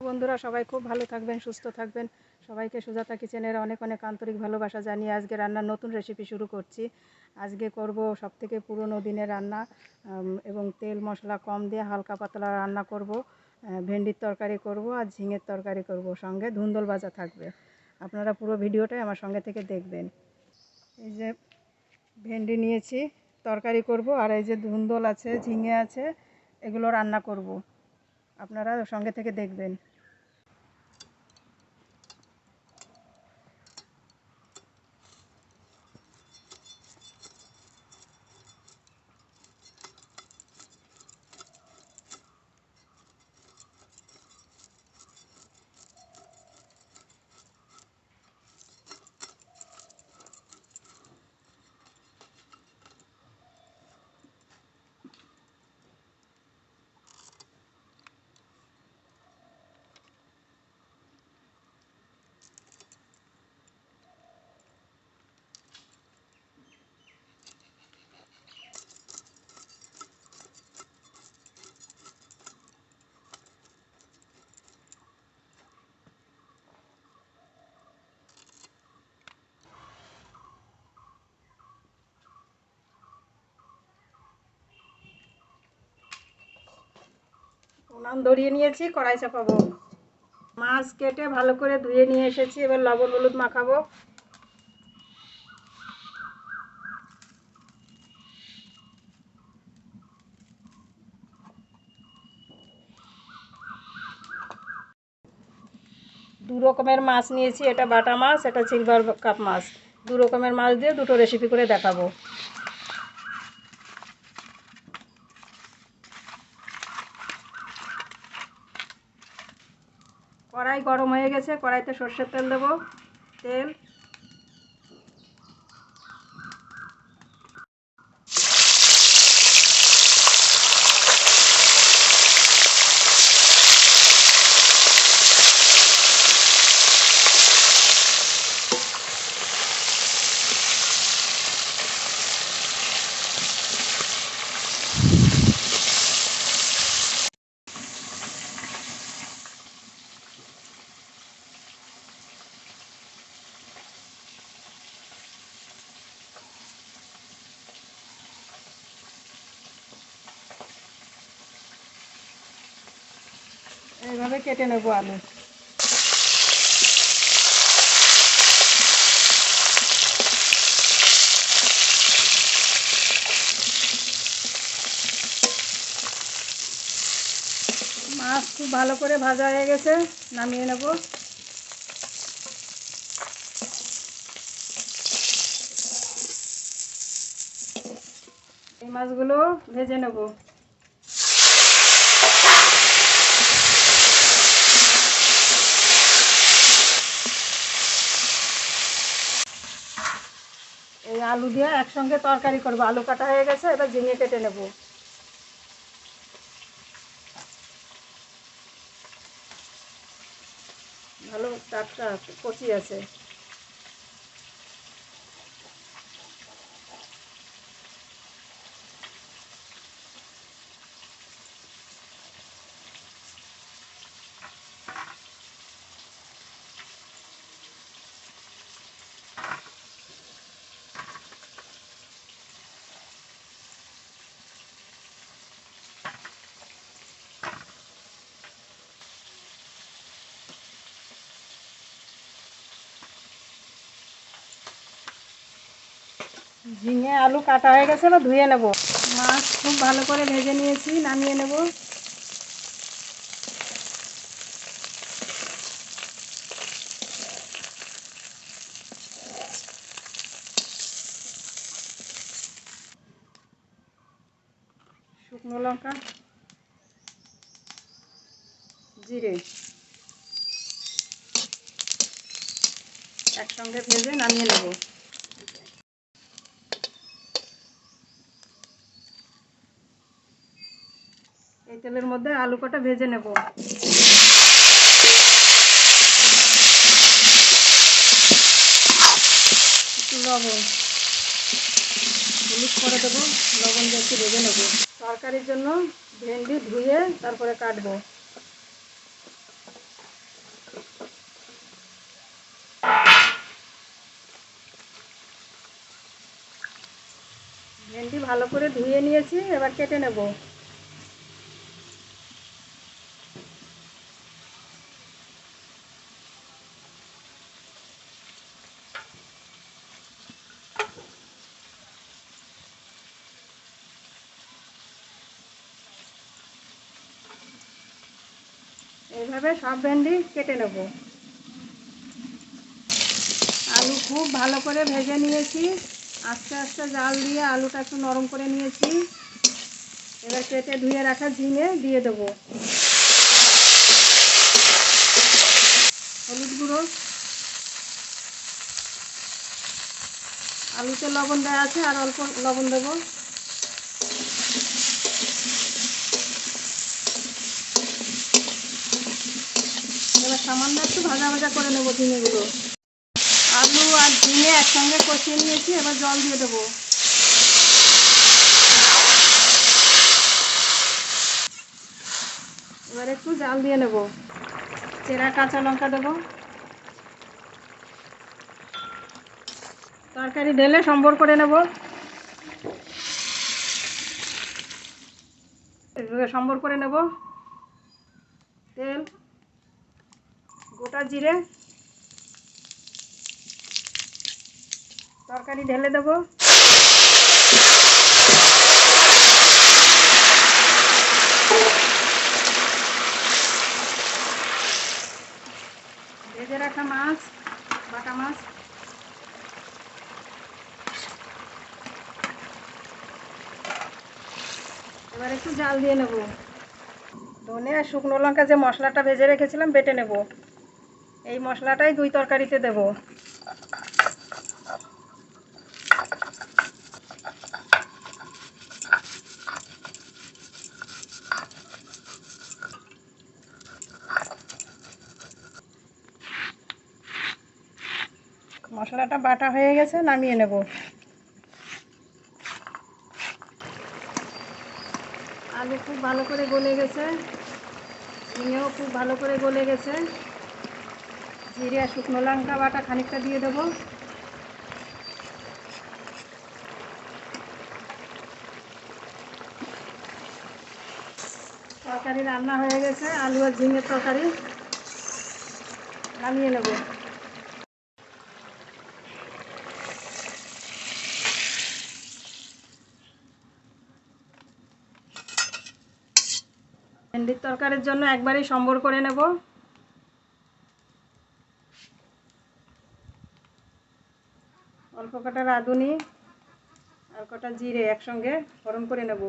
বন্ধুরা, সবাই খুব ভালো থাকবেন, সুস্থ থাকবেন। সবাইকে সুজাতা কিচেনের অনেক অনেক আন্তরিক ভালোবাসা জানিয়ে আজকে রান্নার নতুন রেসিপি শুরু করছি। আজকে করব সব থেকে পুরনো দিনের রান্না এবং তেল মশলা কম দিয়ে হালকা পাতলা রান্না করব। ভেন্ডির তরকারি করব আর ঝিঙের তরকারি করব। সঙ্গে ধুন্দল ভাজা থাকবে। আপনারা পুরো ভিডিওটাই আমার সঙ্গে থেকে দেখবেন। এই যে ভেন্ডি নিয়েছি, তরকারি করব আর এই যে ধুন্দল আছে, ঝিঙে আছে, এগুলো রান্না করব। আপনারা সঙ্গে থেকে দেখবেন। উনান ধরিয়ে নিয়েছি, কড়াই চাপাবো। মাছ কেটে ভালো করে ধুয়ে নিয়ে এসেছি, এবার লবণ হলুদ মাখাবো। দু রকমের মাছ নিয়েছি, এটা বাটা মাছ, এটা সিলভার কাপ মাছ। দু রকমের মাছ দিয়ে দুটো রেসিপি করে দেখাবো কড়াই গরম কড়াইতে সর্ষের তেল দেবো। তেল এইভাবে কেটে নেব আলু। মাছ খুব ভালো করে ভাজা হয়ে গেছে, নামিয়ে নেব। এই মাছগুলো ভেজে নেব। এই আলু দিয়ে একসঙ্গে তরকারি করব। আলু কাটা হয়ে গেছে, এবার ঝিঙে কেটে নেব। ভালো টাটকা কচি আছে। ঝিঙে, আলু কাটা হয়ে গেছে, এবার ধুয়ে নেব। মাছ খুব ভালো করে ভেজে নিয়েছি, নামিয়ে নেব। শুকনো লঙ্কা, জিরে একসঙ্গে ভেজে নামিয়ে নেব। এই তেলের মধ্যে আলু কটা ভেজে নেব। লবণ। হলুদ করে দেবো, লবণ দিয়ে একটু ভেজে নেব। তরকারির জন্য ভেন্ডি ধুয়ে তারপরে কাটবো। ভেন্ডি ভালো করে ধুয়ে নিয়েছি, এবার কেটে নেব। এইভাবে সব ভেন্ডি কেটে নেব। আলু খুব ভালো করে ভেজে নিয়েছি। আস্তে আস্তে জাল দিয়ে আলুটা একটু নরম করে নিয়েছি। এবার কেটে ধুয়ে রাখা ঝিঙে দিয়ে দেবো। হলুদ গুঁড়ো। আলুতে লবণ দেওয়া আছে আর অল্প লবণ দেবো এবার সামান্য একটু ভাজা ভাজা করে নেব ঝিঙেগুলো। আলু আর ঝিঙে একসঙ্গে কষিয়ে নিয়েছি, এবার জল দিয়ে দেবো। এবার একটু জাল দিয়ে নেব। চেরা কাঁচা লঙ্কা দেবো। তরকারি ঢেলে সম্বর করে নেব। সম্বর করে নেব। তেল জিরে। তরকারি ঢেলে দেবো। ভেজে রাখা মাছ, বাটা মাছ। এবার একটু জাল দিয়ে নেব। ধনে আর শুকনো লঙ্কা যে মশলাটা ভেজে রেখেছিলাম, বেটে নেব। এই মশলাটাই দুই তরকারিতে দেবো। মশলাটা বাটা হয়ে গেছে, নামিয়ে নেব। আলু খুব ভালো করে গলে গেছে। ঝিঙেও খুব ভালো করে গলে গেছে। জিরে আর শুকনো লঙ্কা বাটা খানিকটা দিয়ে দেবো। তরকারি রান্না হয়ে গেছে, আলু আর ঝিঙের তরকারি। নামিয়ে নেব। ভেন্ডির তরকারির জন্য একবারই সম্বর করে নেব। অল্প কটা রাঁধুনি আর কটা জিরে একসঙ্গে গরম করে নেব।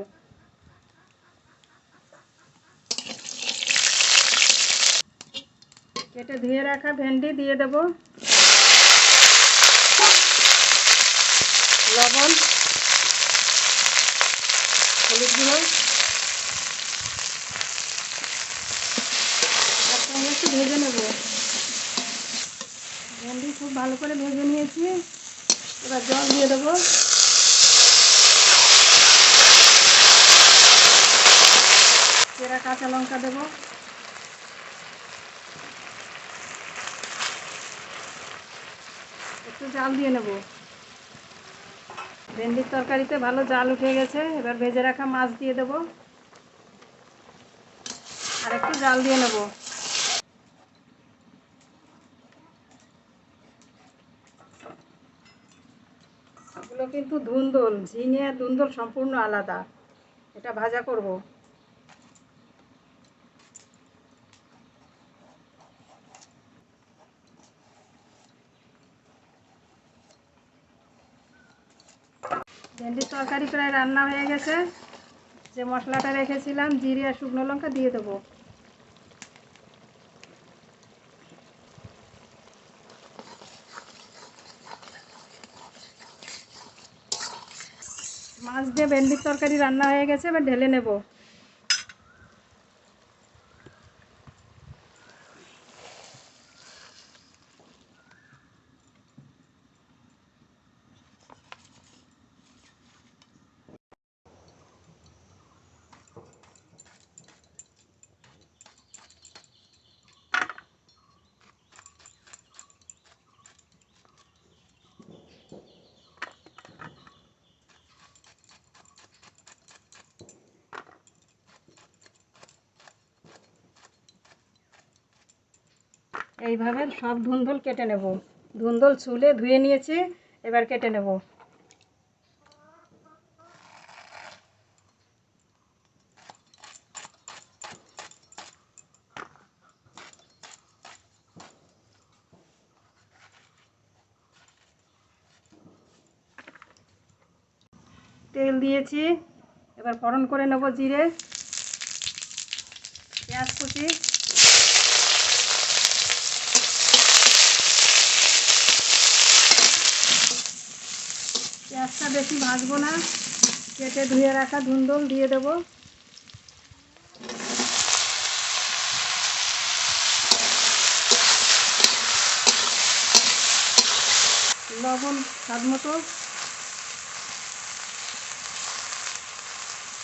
কেটে ধুয়ে রাখা ভেন্ডি দিয়ে দেব। লবণ, হলুদ গুঁড়ো। একসঙ্গে একটু ভেজে নেব। ভেন্ডি খুব ভালো করে ভেজে নিয়েছি। এবার জল দিয়ে দেবো। চেরা কাঁচা লঙ্কা দেবো। একটু জাল দিয়ে নেব। ভেন্ডির তরকারিতে ভালো জাল উঠে গেছে, এবার ভেজে রাখা মাছ দিয়ে দেবো। আর একটু জাল দিয়ে নেব। এগুলো কিন্তু ধুন্দল, ঝিঙে ধুন্দল সম্পূর্ণ আলাদা। এটা ভাজা করব। ভেন্ডির তরকারি প্রায় রান্না হয়ে গেছে। যে মশলাটা রেখেছিলাম, জিরে আর শুকনো লঙ্কা দিয়ে দেবো। মাছ দিয়ে ভেন্ডির তরকারি রান্না হয়ে গেছে এবার ঢেলে নেব। এইভাবে সব ধুন্দল কেটে নেব। ধুন্দল ছুলে ধুয়ে নিয়েছি, এবার কেটে নেব। তেল দিয়েছি, এবার ফোড়ন করে নেব জিরে, পেঁয়াজ কুচি। বেশি ভাজবো না। কেটে ধুয়ে রাখা ধুন্দল দিয়ে দেব। লবণ স্বাদ মতো।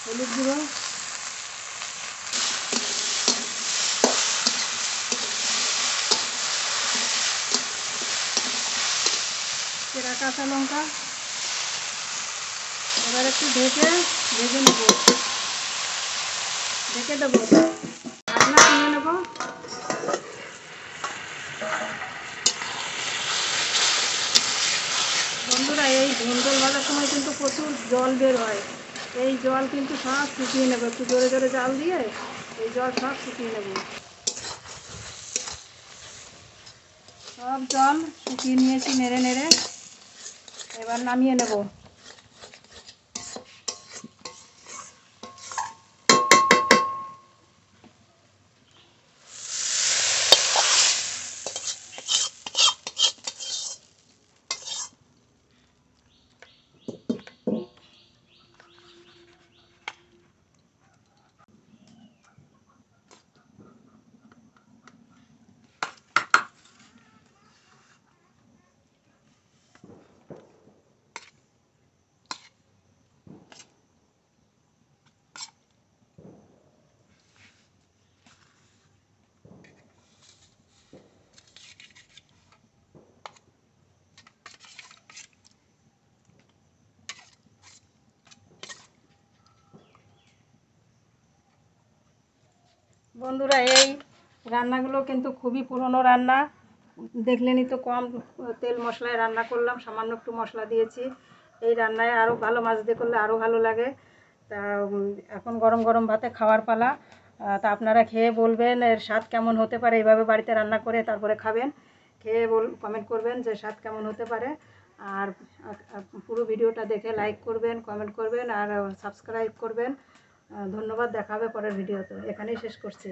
হলুদ গুঁড়ো। কাঁচা লঙ্কা। এবার একটু ঢেকে ভেজে নেব। ঢেকে দেবো ঢাকনা তুলে নেব। বন্ধুরা, এই ধুন্দল ভাজার সময় কিন্তু প্রচুর জল বের হয়। এই জল কিন্তু সব শুকিয়ে নেব। একটু জোরে জোরে জাল দিয়ে এই জল সব শুকিয়ে নেব। সব জল শুকিয়ে নিয়েছি, নেড়ে নেড়ে। এবার নামিয়ে নেব। বন্ধুরা, এই রান্নাগুলো কিন্তু খুবই পুরনো রান্না। দেখলেনই তো কম তেল মশলায় রান্না করলাম, সামান্য একটু মশলা দিয়েছি। এই রান্নায় আরও ভালো মাছ দিয়ে করলে আরও ভালো লাগে। তা এখন গরম গরম ভাতে খাওয়ার পালা। তা আপনারা খেয়ে বলবেন এর স্বাদ কেমন হতে পারে, এইভাবে বাড়িতে রান্না করে তারপরে খাবেন। খেয়ে বল কমেন্ট করবেন যে স্বাদ কেমন হতে পারে। আর পুরো ভিডিওটা দেখে লাইক করবেন কমেন্ট করবেন, আর সাবস্ক্রাইব করবেন। ধন্যবাদ দেখা হবে পরের ভিডিওতে। এখানেই শেষ করছি।